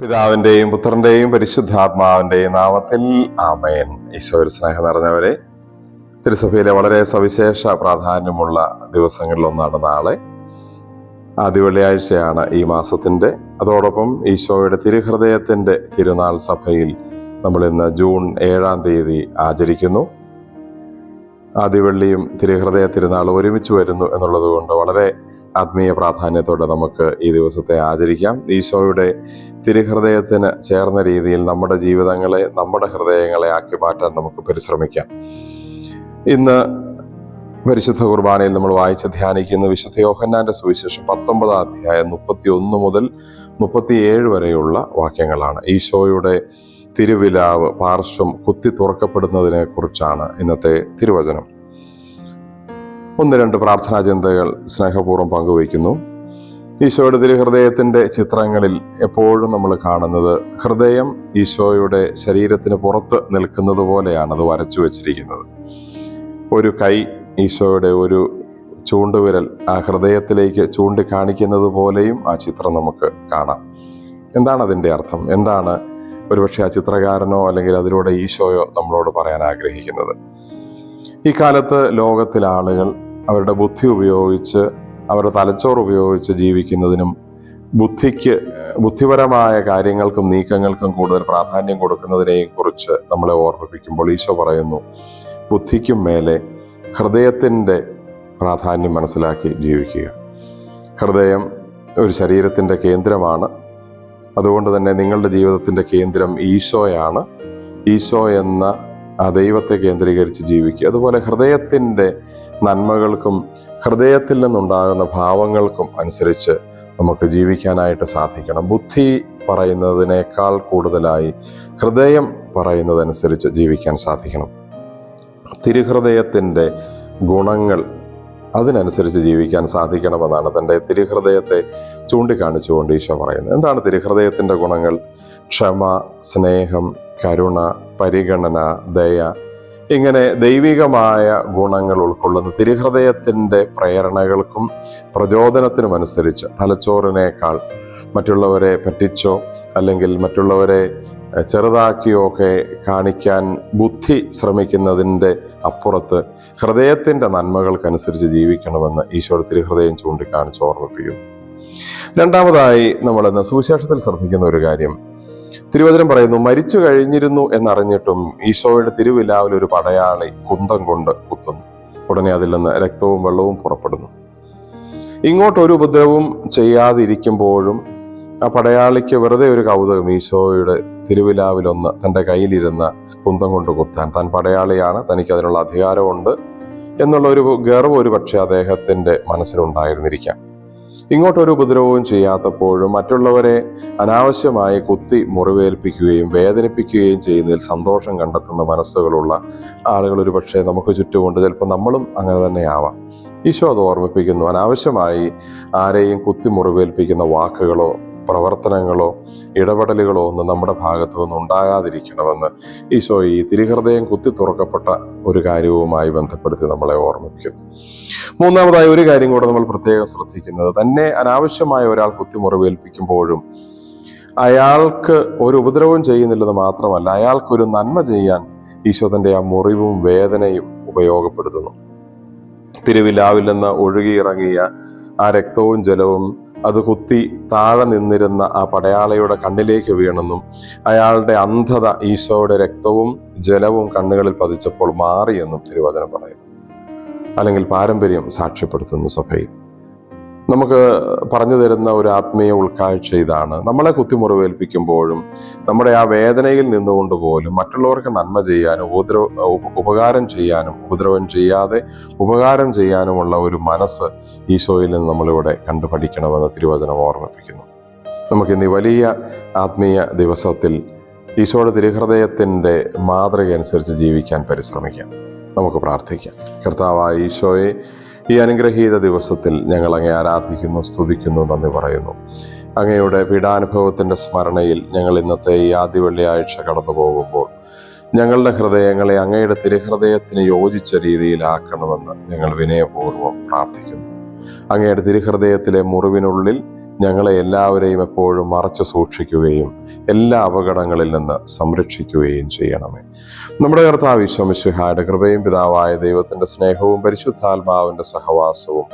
പിതാവിന്റെയും പുത്രന്റെയും പരിശുദ്ധാത്മാവിന്റെയും നാമത്തിൽ ആമയൻ ഈശോയിൽ സ്നേഹം നിറഞ്ഞവരെ തിരുസഭയിലെ വളരെ സവിശേഷ പ്രാധാന്യമുള്ള ദിവസങ്ങളിലൊന്നാണ് നാളെ. ആദ്യ വെള്ളിയാഴ്ചയാണ് ഈ മാസത്തിന്റെ. അതോടൊപ്പം ഈശോയുടെ തിരുഹൃദയത്തിന്റെ തിരുനാൾ സഭയിൽ നമ്മൾ ഇന്ന് ജൂൺ ഏഴാം തീയതി ആചരിക്കുന്നു. ആദ്യവെള്ളിയും തിരുഹൃദയ തിരുനാൾ ഒരുമിച്ച് വരുന്നു എന്നുള്ളത് കൊണ്ട് വളരെ ആത്മീയ പ്രാധാന്യത്തോടെ നമുക്ക് ഈ ദിവസത്തെ ആചരിക്കാം. ഈശോയുടെ തിരുഹൃദയത്തിന് ചേർന്ന രീതിയിൽ നമ്മുടെ ജീവിതങ്ങളെ നമ്മുടെ ഹൃദയങ്ങളെ ആക്കി മാറ്റാൻ നമുക്ക് പരിശ്രമിക്കാം. ഇന്ന് പരിശുദ്ധ കുർബാനയിൽ നമ്മൾ വായിച്ച് ധ്യാനിക്കുന്ന വിശുദ്ധ യോഹന്നാന്റെ സുവിശേഷം പത്തൊമ്പതാം അധ്യായം മുപ്പത്തി ഒന്ന് മുതൽ മുപ്പത്തിയേഴ് വരെയുള്ള വാക്യങ്ങളാണ്. ഈശോയുടെ തിരുവിലാവ് പാർശ്വം കുത്തി തുറക്കപ്പെടുന്നതിനെ കുറിച്ചാണ് ഇന്നത്തെ തിരുവചനം. ഒന്ന് രണ്ട് പ്രാർത്ഥനാ ചിന്തകൾ സ്നേഹപൂർവം പങ്കുവയ്ക്കുന്നു. ഈശോയുടെ തിരുഹൃദയത്തിന്റെ ചിത്രങ്ങളിൽ എപ്പോഴും നമ്മൾ കാണുന്നത് ഹൃദയം ഈശോയുടെ ശരീരത്തിന് പുറത്ത് നിൽക്കുന്നത് പോലെയാണ് അത് വരച്ചു വച്ചിരിക്കുന്നത്. ഒരു കൈ ഈശോയുടെ ഒരു ചൂണ്ടുവിരൽ ആ ഹൃദയത്തിലേക്ക് ചൂണ്ടിക്കാണിക്കുന്നത് പോലെയും ആ ചിത്രം നമുക്ക് കാണാം. എന്താണ് അതിന്റെ അർത്ഥം? എന്താണ് ഒരുപക്ഷെ ആ ചിത്രകാരനോ അല്ലെങ്കിൽ അതിലൂടെ ഈശോയോ നമ്മളോട് പറയാൻ ആഗ്രഹിക്കുന്നത്? ഈ കാലത്ത് ലോകത്തിലെ ആളുകൾ അവരുടെ ബുദ്ധി ഉപയോഗിച്ച് അവരുടെ തലച്ചോറ് ഉപയോഗിച്ച് ജീവിക്കുന്നതിനും ബുദ്ധിക്ക് ബുദ്ധിപരമായ കാര്യങ്ങൾക്കും നീക്കങ്ങൾക്കും കൂടുതൽ പ്രാധാന്യം കൊടുക്കുന്നതിനെയും കുറിച്ച് നമ്മളെ ഓർമ്മിപ്പിക്കുമ്പോൾ ഈശോ പറയുന്നു ബുദ്ധിക്കും മേലെ ഹൃദയത്തിന്റെ പ്രാധാന്യം മനസ്സിലാക്കി ജീവിക്കുക. ഹൃദയം ഒരു ശരീരത്തിന്റെ കേന്ദ്രമാണ്. അതുകൊണ്ട് തന്നെ നിങ്ങളുടെ ജീവിതത്തിന്റെ കേന്ദ്രം ഈശോയാണ്. ഈശോ എന്ന ആ ദൈവത്തെ കേന്ദ്രീകരിച്ച് ജീവിക്കുക. അതുപോലെ ഹൃദയത്തിന്റെ നന്മകൾക്കും ഹൃദയത്തിൽ നിന്നുണ്ടാകുന്ന ഭാവങ്ങൾക്കും അനുസരിച്ച് നമുക്ക് ജീവിക്കാനായിട്ട് സാധിക്കണം. ബുദ്ധി പറയുന്നതിനേക്കാൾ കൂടുതലായി ഹൃദയം പറയുന്നതനുസരിച്ച് ജീവിക്കാൻ സാധിക്കണം. തിരുഹൃദയത്തിന്റെ ഗുണങ്ങൾ അതിനനുസരിച്ച് ജീവിക്കാൻ സാധിക്കണമെന്നാണ് തന്റെ തിരുഹൃദയത്തെ ചൂണ്ടിക്കാണിച്ചുകൊണ്ട് ഈശോ പറയുന്നത്. എന്താണ് തിരുഹൃദയത്തിന്റെ ഗുണങ്ങൾ? ക്ഷമ സ്നേഹം കരുണ പരിഗണന ദയ ഇങ്ങനെ ദൈവികമായ ഗുണങ്ങൾ ഉൾക്കൊള്ളുന്ന. തിരുഹൃദയത്തിന്റെ പ്രേരണകൾക്കും പ്രചോദനത്തിനും അനുസരിച്ച് തലച്ചോറിനേക്കാൾ മറ്റുള്ളവരെ പറ്റിച്ചോ അല്ലെങ്കിൽ മറ്റുള്ളവരെ ചെറുതാക്കിയോ ഒക്കെ കാണിക്കാൻ ബുദ്ധി ശ്രമിക്കുന്നതിന്റെ അപ്പുറത്ത് ഹൃദയത്തിന്റെ നന്മകൾക്കനുസരിച്ച് ജീവിക്കണമെന്ന് ഈശോയുടെ തിരുഹൃദയം ചൂണ്ടിക്കാണിച്ച് ഓർമ്മിപ്പിക്കുന്നു. രണ്ടാമതായി നമ്മൾ ഇന്ന് സുവിശേഷത്തിൽ ശ്രദ്ധിക്കുന്ന ഒരു കാര്യം. തിരുവചനം പറയുന്നു മരിച്ചു കഴിഞ്ഞിരുന്നു എന്നറിഞ്ഞിട്ടും ഈശോയുടെ തിരുവിലാവിൽ ഒരു പടയാളി കുന്തം കൊണ്ട് കുത്തുന്നു. ഉടനെ അതിൽ നിന്ന് രക്തവും വെള്ളവും പുറപ്പെടുന്നു. ഇങ്ങോട്ടൊരു ഉപദ്രവവും ചെയ്യാതിരിക്കുമ്പോഴും ആ പടയാളിക്ക് വെറുതെ ഒരു കൗതുകം ഈശോയുടെ തിരുവിലാവിലൊന്ന് തന്റെ കയ്യിലിരുന്ന കുന്തം കൊണ്ട് കുത്താൻ. താൻ പടയാളിയാണ് തനിക്ക് അതിനുള്ള അധികാരമുണ്ട് എന്നുള്ള ഒരു ഗർവ് ഒരു പക്ഷേ അദ്ദേഹത്തിന്റെ മനസ്സിലുണ്ടായിരുന്നിരിക്കാം. ഇങ്ങോട്ടൊരു ഉപദ്രവവും ചെയ്യാത്തപ്പോഴും മറ്റുള്ളവരെ അനാവശ്യമായി കുത്തി മുറിവേൽപ്പിക്കുകയും വേദനിപ്പിക്കുകയും ചെയ്യുന്നതിൽ സന്തോഷം കണ്ടെത്തുന്ന മനസ്സുകളുള്ള ആളുകൾ ഒരു പക്ഷേ നമുക്ക് ചുറ്റുമുണ്ട്. ചിലപ്പോൾ നമ്മളും അങ്ങനെ തന്നെയാവാം. ഈശോ അത് ഓർമ്മിപ്പിക്കുന്നു. അനാവശ്യമായി ആരെയും കുത്തി മുറിവേൽപ്പിക്കുന്ന വാക്കുകളോ പ്രവർത്തനങ്ങളോ ഇടപെടലുകളോ ഒന്നും നമ്മുടെ ഭാഗത്തു നിന്ന് ഉണ്ടാകാതിരിക്കണമെന്ന് ഈശോ ഈ തിരുഹൃദയം കുത്തി തുറക്കപ്പെട്ട ഒരു കാര്യവുമായി ബന്ധപ്പെടുത്തി നമ്മളെ ഓർമ്മിപ്പിക്കുന്നു. മൂന്നാമതായി ഒരു കാര്യം കൂടെ നമ്മൾ പ്രത്യേകം ശ്രദ്ധിക്കുന്നത്. തന്നെ അനാവശ്യമായ ഒരാൾ കുത്തിമുറിവേൽപ്പിക്കുമ്പോഴും അയാൾക്ക് ഒരു ഉപദ്രവം ചെയ്യുന്നില്ലെന്ന് മാത്രമല്ല അയാൾക്ക് ഒരു നന്മ ചെയ്യാൻ ഈശോ ആ മുറിവും വേദനയും ഉപയോഗപ്പെടുത്തുന്നു. തിരുവിലാവിൽ നിന്ന് ഒഴുകിയിറങ്ങിയ ആ രക്തവും ജലവും അത് കുത്തി താഴെ നിന്നിരുന്ന ആ പടയാളയുടെ കണ്ണിലേക്ക് വീണെന്നും അയാളുടെ അന്ധത ഈശോയുടെ രക്തവും ജലവും കണ്ണുകളിൽ പതിച്ചപ്പോൾ മാറിയെന്നും തിരുവചനം പറയുന്നു. അല്ലെങ്കിൽ പാരമ്പര്യം സാക്ഷ്യപ്പെടുത്തുന്നു സഭയിൽ. നമുക്ക് പറഞ്ഞു തരുന്ന ഒരു ആത്മീയ ഉൾക്കാഴ്ച ഇതാണ്. നമ്മളെ കുത്തിമുറിവേൽപ്പിക്കുമ്പോഴും നമ്മുടെ ആ വേദനയിൽ നിന്നുകൊണ്ട് പോലും മറ്റുള്ളവർക്ക് നന്മ ചെയ്യാനും ഉപദ്രവ ഉപകാരം ചെയ്യാനും ഉപദ്രവം ചെയ്യാതെ ഉപകാരം ചെയ്യാനുമുള്ള ഒരു മനസ്സ് ഈശോയിൽ നിന്ന് നമ്മളിവിടെ കണ്ടു പഠിക്കണമെന്ന് തിരുവചനം ഓർമ്മിപ്പിക്കുന്നു. നമുക്കിന്ന് വലിയ ആത്മീയ ദിവസത്തിൽ ഈശോയുടെ തിരുഹൃദയത്തിന്റെ മാതൃക അനുസരിച്ച് ജീവിക്കാൻ പരിശ്രമിക്കാം. നമുക്ക് പ്രാർത്ഥിക്കാം. കർത്താവായ ഈശോയെ ഈ അനുഗ്രഹീത ദിവസത്തിൽ ഞങ്ങൾ അങ്ങേ ആരാധിക്കുന്നു സ്തുതിക്കുന്നു നന്ദി പറയുന്നു. അങ്ങയുടെ പീഡാനുഭവത്തിന്റെ സ്മരണയിൽ ഞങ്ങൾ ഇന്നത്തെ ഈ ആദ്യ വെള്ളിയാഴ്ച കടന്നു പോകുമ്പോൾ ഞങ്ങളുടെ ഹൃദയങ്ങളെ അങ്ങയുടെ തിരുഹൃദയത്തിന് യോജിച്ച രീതിയിലാക്കണമെന്ന് ഞങ്ങൾ വിനയപൂർവം പ്രാർത്ഥിക്കുന്നു. അങ്ങയുടെ തിരുഹൃദയത്തിലെ മുറിവിനുള്ളിൽ ഞങ്ങളെ എല്ലാവരെയും എപ്പോഴും മറച്ചു സൂക്ഷിക്കുകയും എല്ലാ അപകടങ്ങളിൽ നിന്ന് സംരക്ഷിക്കുകയും ചെയ്യണമേ. നമ്മുടെ കർത്താവ് ഈശ്വമിശുഹായുടെ കൃപയും പിതാവായ ദൈവത്തിന്റെ സ്നേഹവും പരിശുദ്ധാത്മാവിന്റെ സഹവാസവും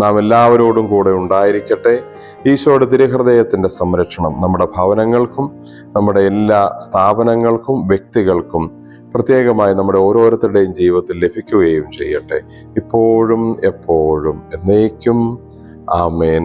നാം എല്ലാവരോടും കൂടെ ഉണ്ടായിരിക്കട്ടെ. ഈശോയുടെ തിരുഹൃദയത്തിന്റെ സംരക്ഷണം നമ്മുടെ ഭവനങ്ങൾക്കും നമ്മുടെ എല്ലാ സ്ഥാപനങ്ങൾക്കും വ്യക്തികൾക്കും പ്രത്യേകമായി നമ്മുടെ ഓരോരുത്തരുടെയും ജീവിതത്തിൽ ലഭിക്കുകയും ചെയ്യട്ടെ. ഇപ്പോഴും എപ്പോഴും എന്നേക്കും ആമേൻ.